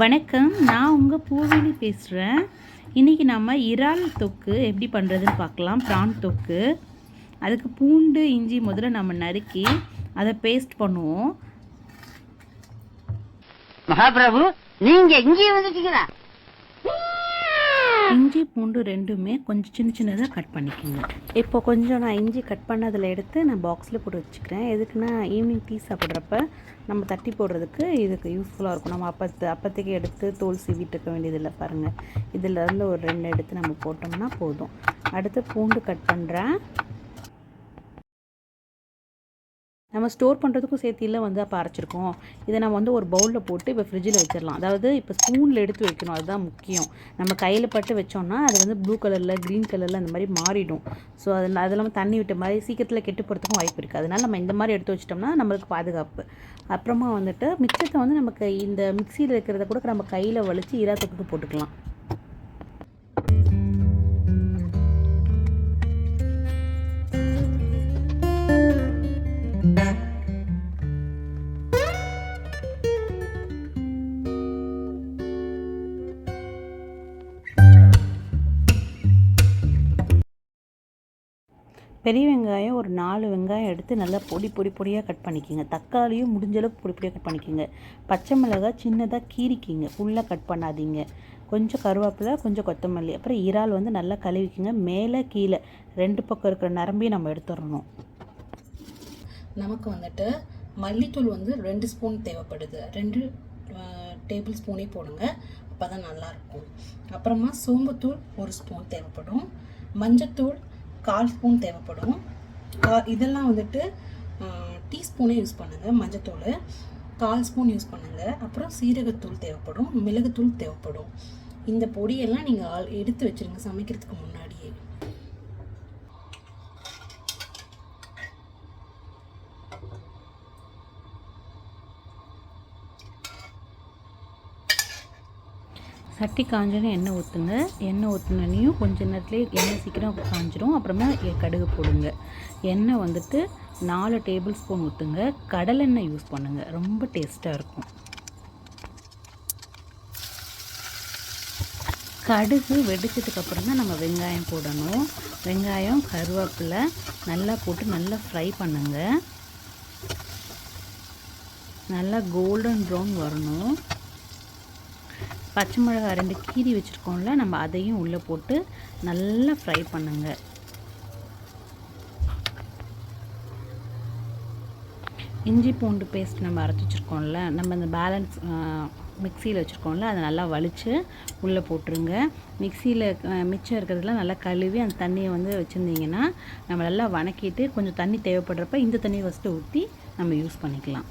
வணக்கம். நான் உங்கள் பூவினி பேசுகிறேன் இன்றைக்கி நம்ம இறால் தொக்கு எப்படி பண்ணுறதுன்னு பார்க்கலாம். ப்ரான் தொக்கு. அதுக்கு பூண்டு இஞ்சி முதல்ல நம்ம நறுக்கி அதை பேஸ்ட் பண்ணுவோம். மகாபிரபு நீங்கள் இங்கே வந்துட்டீங்களா? இஞ்சி பூண்டு ரெண்டுமே கொஞ்சம் சின்ன சின்னதாக கட் பண்ணிக்கோங்க. இப்போ கொஞ்சம் நான் இஞ்சி கட் பண்ணதில் எடுத்து நான் பாக்ஸில் போட்டு வச்சுக்கிறேன். எதுக்குன்னா ஈவினிங் டீ சாப்பிட்றப்ப நம்ம தட்டி போடுறதுக்கு இதுக்கு யூஸ்ஃபுல்லாக இருக்கும். நம்ம அப்பத்து அப்பத்துக்கு எடுத்து தோல் சீவிட்டு இருக்க வேண்டியதில்லை பாருங்கள் இதில் இருந்து ஒரு ரெண்டு எடுத்து நம்ம போட்டோம்னா போதும். அடுத்து பூண்டு கட் பண்ணுறேன் நம்ம ஸ்டோர் பண்ணுறதுக்கும் சேர்த்தியில் வந்து அப்போ அரைச்சிருக்கோம். இதை நம்ம வந்து ஒரு பவுலில் போட்டு இப்போ ஃப்ரிட்ஜில் வச்சிடலாம். அதாவது இப்போ ஸ்பூனில் எடுத்து வைக்கணும். அதுதான் முக்கியம். நம்ம கையில் பட்டு வச்சோம்னா அது வந்து ப்ளூ கலரில் க்ரீன் கலரில் அந்த மாதிரி மாறிடும். ஸோ அதில் அது இல்லாமல் தண்ணி விட்ட மாதிரி சீக்கிரத்தில் கெட்டு போகிறதுக்கும் வாய்ப்பு இருக்குது அதனால் நம்ம இந்த மாதிரி எடுத்து வச்சிட்டோம்னா நம்மளுக்கு பாதுகாப்பு. அப்புறமா வந்துட்டு மிச்சத்தை வந்து நமக்கு இந்த மிக்சியில் இருக்கிறத கூட நம்ம கையில் வலித்து ஈரா தொட்டுட்டு போட்டுக்கலாம். பெரிய வெங்காயம் ஒரு நாலு வெங்காயம் எடுத்து நல்லா பொடி பொடி பொடியாக கட் பண்ணிக்கோங்க. தக்காளியும் முடிஞ்சளவுக்கு பொடி பொடியாக கட் பண்ணிக்கிங்க. பச்சை மிளகாய் சின்னதாக கீறிக்கிங்க. ஃபுல்லாக கட் பண்ணாதீங்க. கொஞ்சம் கருவேப்பிலை கொஞ்சம் கொத்தமல்லி. அப்புறம் இறால் வந்து நல்லா கழுவிக்குங்க. மேலே கீழே ரெண்டு பக்கம் இருக்கிற நரம்பையும் நம்ம எடுத்துடணும். நமக்கு வந்துட்டு மல்லித்தூள் வந்து ரெண்டு ஸ்பூன் தேவைப்படுது. ரெண்டு டேபிள் ஸ்பூனே போடுங்க. அப்போ தான் நல்லாயிருக்கும் அப்புறமா சோம்புத்தூள் ஒரு ஸ்பூன் தேவைப்படும். மஞ்சத்தூள் கால் ஸ்பூன் தேவைப்படும். கா- இதெல்லாம் வந்துட்டு டீஸ்பூனே யூஸ் பண்ணுங்கள் மஞ்சத்தூள். கால் ஸ்பூன் யூஸ் பண்ணுங்கள் அப்புறம் சீரகத்தூள் தேவைப்படும் மிளகுத்தூள் தேவைப்படும். இந்த பொடியெல்லாம் நீங்கள் ஆல் எடுத்து வச்சுருங்க சமைக்கிறதுக்கு முன்னாடியே. சட்டி காஞ்சோன்னு எண்ணெய் ஊற்றுங்க எண்ணெய் ஊற்றுனனையும் கொஞ்ச நேரத்துலேயே எண்ணெய் சீக்கிரம் காஞ்சிரும். அப்புறமா கடுகு போடுங்க. எண்ணெய் வந்துட்டு நாலு டேபிள் ஸ்பூன் ஊற்றுங்க கடலெண்ணெய் யூஸ் பண்ணுங்கள் ரொம்ப டேஸ்ட்டாக இருக்கும். கடுகு வெடிச்சதுக்கப்புறம் தான் நம்ம வெங்காயம் போடணும். வெங்காயம் கருவேப்பிலை நல்லா போட்டு நல்லா ஃப்ரை பண்ணுங்க. நல்லா கோல்டன் ப்ரௌன் வரணும். பச்சை மிளகாய் ரெண்டு கீரி வச்சுருக்கோம்ல நம்ம அதையும் உள்ளே போட்டு நல்லா ஃப்ரை பண்ணுங்க. இஞ்சி பூண்டு பேஸ்ட் நம்ம அரைச்சி வச்சுருக்கோம்ல நம்ம இந்த பேலன்ஸ் மிக்சியில் வச்சுருக்கோம்ல அதை நல்லா வலித்து உள்ளே போட்டுருங்க. மிக்சியில் மிச்சம் இருக்கிறதுலாம் நல்லா கழுவி அந்த தண்ணியை வந்து வச்சுருந்தீங்கன்னா நம்ம நல்லா வணக்கிட்டு கொஞ்சம் தண்ணி தேவைப்படுறப்ப இந்த தண்ணியை ஃபஸ்ட்டு ஊற்றி நம்ம யூஸ் பண்ணிக்கலாம்.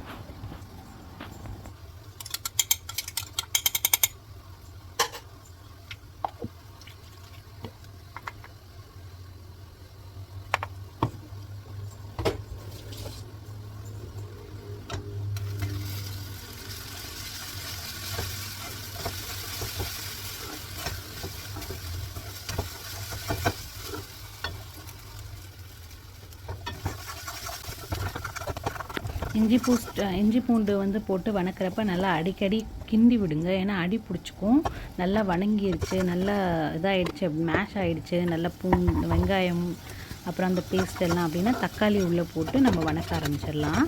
இஞ்சி பூ இஞ்சி பூண்டு வந்து போட்டு வணக்கிறப்ப நல்லா அடிக்கடி கிண்டி விடுங்க. ஏன்னா அடி பிடிச்சிக்கும். நல்லா வணங்கிருச்சு நல்லா இதாகிடுச்சு மேஷ் ஆகிடுச்சு நல்லா பூண்டு வெங்காயம் அப்புறம் அந்த பேஸ்ட் எல்லாம் அப்படின்னா தக்காளி உள்ளே போட்டு நம்ம வணக்க ஆரம்பிச்சிடலாம்.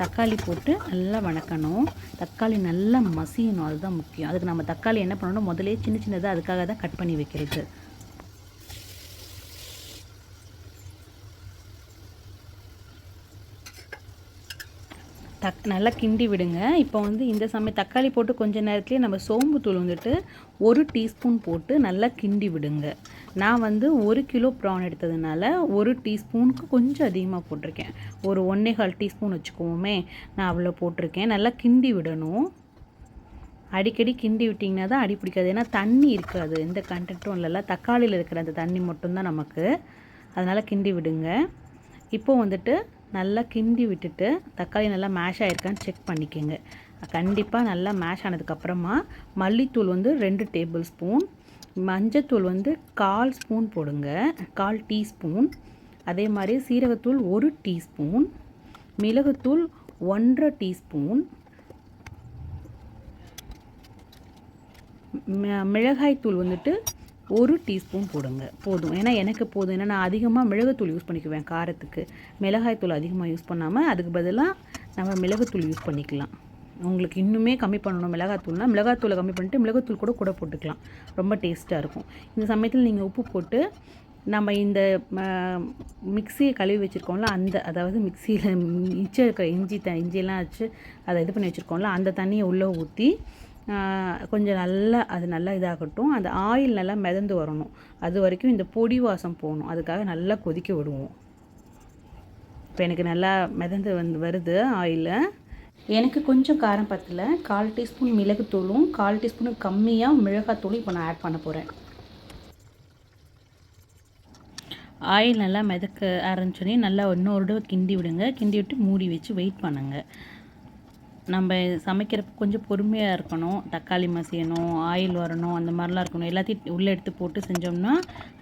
தக்காளி போட்டு நல்லா வணக்கணும். தக்காளி நல்லா மசியணும். அதுதான் முக்கியம். அதுக்கு நம்ம தக்காளி என்ன பண்ணணும்? முதலே சின்ன சின்னதாக அதுக்காக தான் கட் பண்ணி வைக்கிறது. தக் நல்லா கிண்டி விடுங்க. இப்போ வந்து இந்த சமயம் தக்காளி போட்டு கொஞ்ச நேரத்துலேயே நம்ம சோம்பு தூள் வந்துட்டு ஒரு டீஸ்பூன் போட்டு நல்லா கிண்டி விடுங்க. நான் வந்து ஒரு கிலோ ப்ரான் எடுத்ததுனால ஒரு டீஸ்பூனுக்கு கொஞ்சம் அதிகமாக போட்டிருக்கேன். ஒரு ஒன்றே கால் டீஸ்பூன் வச்சுக்கோமே நான் அவ்வளோ போட்டிருக்கேன். நல்லா கிண்டி விடணும். அடிக்கடி கிண்டி விட்டிங்கன்னா தான் அடி பிடிக்காது. ஏன்னா தண்ணி இருக்காது. எந்த கண்டென்ட்டும் இல்லைல்ல. தக்காளியில் இருக்கிற அந்த தண்ணி மட்டும்தான் நமக்கு. அதனால் கிண்டி விடுங்க. இப்போ வந்துட்டு நல்லா கிண்டி விட்டுட்டு தக்காளி நல்லா மேஷ் ஆகிருக்கான்னு செக் பண்ணிக்கோங்க. கண்டிப்பாக நல்லா மேஷ் ஆனதுக்கப்புறமா மல்லித்தூள் வந்து ரெண்டு டேபிள் ஸ்பூன் மஞ்சத்தூள் வந்து கால் ஸ்பூன் போடுங்க. கால் டீஸ்பூன் அதே மாதிரி சீரகத்தூள் ஒரு டீஸ்பூன் மிளகுத்தூள் ஒன்றரை டீஸ்பூன் மிளகாய்த்தூள் வந்துட்டு ஒரு டீஸ்பூன் போடுங்க. போதும். ஏன்னா எனக்கு போதும். ஏன்னா நான் அதிகமாக மிளகுத்தூள் யூஸ் பண்ணிக்குவேன் காரத்துக்கு. மிளகாய்த்தூள் அதிகமாக யூஸ் பண்ணாமல் அதுக்கு பதிலாக நம்ம மிளகுத்தூள் யூஸ் பண்ணிக்கலாம். உங்களுக்கு இன்னுமே கம்மி பண்ணணும் மிளகாத்தூள்னா மிளகாத்தூளை கம்மி பண்ணிட்டு மிளகாத்தூள் கூட கூட போட்டுக்கலாம். ரொம்ப டேஸ்ட்டாக இருக்கும். இந்த சமயத்தில் நீங்கள் உப்பு போட்டு நம்ம இந்த மிக்சியை கழுவி வச்சுருக்கோம்ல அந்த அதாவது மிக்சியில் மிச்சம் இருக்கிற இஞ்சி த இஞ்சியெல்லாம் வச்சு அதை இது பண்ணி வச்சுருக்கோம்ல அந்த தண்ணியை உள்ளே ஊற்றி கொஞ்சம் நல்லா அது நல்லா இதாகட்டும். அந்த ஆயில் நல்லா மிதந்து வரணும். அது வரைக்கும் இந்த பொடி வாசம் போகணும். அதுக்காக நல்லா கொதிக்க விடுவோம். இப்போ எனக்கு நல்லா மிதந்து வந்து வருது ஆயிலில் எனக்கு கொஞ்சம் காரம் பத்தில். கால் டீஸ்பூன் மிளகுத்தூளும் கால் டீஸ்பூனும் கம்மியாக மிளகாத்தூளும் இப்போ நான் ஆட் பண்ண போகிறேன் ஆயில் நல்லா மிதக்க ஆரம்பிச்சோடனே நல்லா இன்னொரு தடவை கிண்டி விடுங்க. கிண்டி விட்டு மூடி வச்சு வெயிட் பண்ணுங்கள் நம்ம சமைக்கிறப்ப கொஞ்சம் பொறுமையாக இருக்கணும். தக்காளி மசியணும் ஆயில் வரணும் அந்த மாதிரிலாம் இருக்கணும். எல்லாத்தையும் உள்ளே எடுத்து போட்டு செஞ்சோம்னா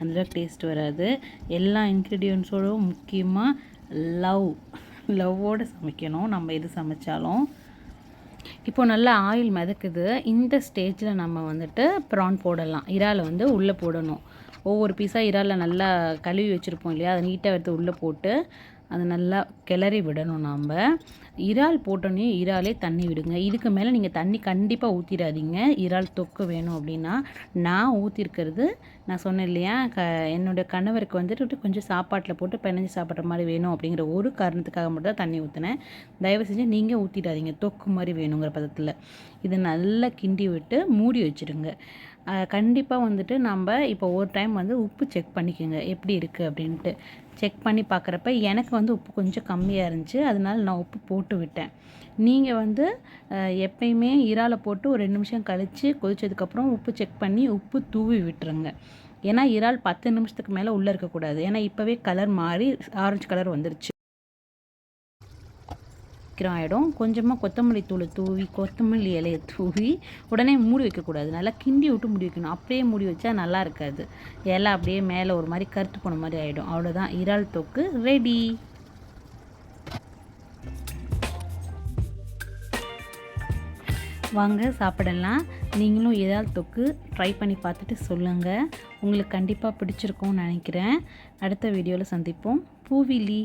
அந்தளவுக்கு டேஸ்ட் வராது. எல்லா இன்க்ரீடியன்ஸோடும் முக்கியமாக லவ். லவ்வோடு சமைக்கணும். நம்ம எது சமைச்சாலும். இப்போது நல்லா ஆயில் மிதக்குது. இந்த ஸ்டேஜில் நம்ம வந்துட்டு ப்ரான் போடலாம். இறாலை வந்து உள்ளே போடணும். ஒவ்வொரு பீஸாக இறாலை நல்லா கழுவி வச்சுருப்போம் இல்லையா? அதை நீட்டாக எடுத்து உள்ளே போட்டு அதை நல்லா கிளறி விடணும் நாம். இறால் போட்டோன்னே இறாலே தண்ணி விடுங்க. இதுக்கு மேலே நீங்கள் தண்ணி கண்டிப்பாக ஊற்றிடாதீங்க இறால் தொக்கு வேணும் அப்படின்னா நான் ஊற்றிருக்கிறது நான் சொன்னேன் இல்லையா க என்னுடைய கணவருக்கு வந்துட்டு கொஞ்சம் சாப்பாட்டில் போட்டு பிணைஞ்சு சாப்பிட்ற மாதிரி வேணும் அப்படிங்கிற ஒரு காரணத்துக்காக மட்டும் தான் தண்ணி ஊற்றினேன் தயவு செஞ்சு நீங்கள் ஊற்றிடாதீங்க தொக்கு மாதிரி வேணுங்கிற பதத்தில். இதை நல்லா கிண்டி விட்டு மூடி வச்சுடுங்க. கண்டிப்பாக வந்துட்டு நம்ம இப்போ ஒரு டைம் வந்து உப்பு செக் பண்ணிக்கோங்க. எப்படி இருக்குது அப்படின்ட்டு. செக் பண்ணி பார்க்குறப்ப எனக்கு வந்து உப்பு கொஞ்சம் கம்மியாக இருந்துச்சு. அதனால நான் உப்பு போட்டு விட்டேன். நீங்கள் வந்து எப்பயுமே இறாலை போட்டு ஒரு ரெண்டு நிமிஷம் கழித்து கொதித்ததுக்கப்புறம் உப்பு செக் பண்ணி உப்பு தூவி விட்டுருங்க. ஏன்னா இறால் பத்து நிமிஷத்துக்கு மேலே உள்ளே இருக்கக்கூடாது ஏன்னா இப்போவே கலர் மாறி ஆரஞ்சு கலர் வந்துருச்சு. சீக்கிரம் ஆகிடும் கொஞ்சமாக கொத்தமல்லி தூளை தூவி கொத்தமல்லி இலையை தூவி உடனே மூடி வைக்கக்கூடாது. நல்லா கிண்டி விட்டு மூடி வைக்கணும். அப்படியே மூடி வச்சா நல்லா இருக்காது. இலை அப்படியே மேலே ஒரு மாதிரி கருத்து போன மாதிரி ஆகிடும் அவ்வளோதான் இறால் தொக்கு ரெடி வாங்க சாப்பிடலாம். நீங்களும் இறால் தொக்கு ட்ரை பண்ணி பார்த்துட்டு சொல்லுங்கள் உங்களுக்கு கண்டிப்பாக பிடிச்சிருக்கும்னு நினைக்கிறேன். அடுத்த வீடியோவில் சந்திப்போம். பூவிலி.